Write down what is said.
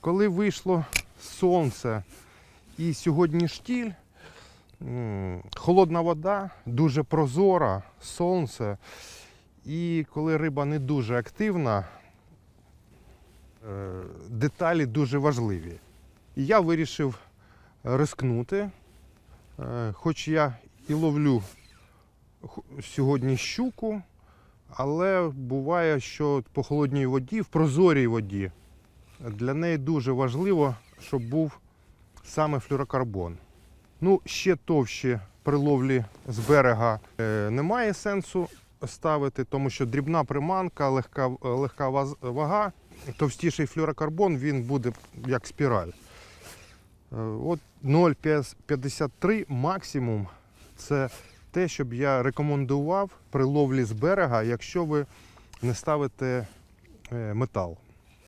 коли вийшло сонце і сьогодні штіль, холодна вода, дуже прозора, сонце. І коли риба не дуже активна, е, деталі дуже важливі. І я вирішив рискнути, Е, хоч я і ловлю сьогодні щуку, але буває, що по холодній воді, в прозорій воді, для неї дуже важливо, щоб був саме флюрокарбон. Ну, ще товще при ловлі з берега е, немає сенсу ставити, тому що дрібна приманка, легка, легка вага, товстіший флюрокарбон, він буде як спіраль. Е, От 0,53 максимум це те, щоб я рекомендував при ловлі з берега, якщо ви не ставите е, метал.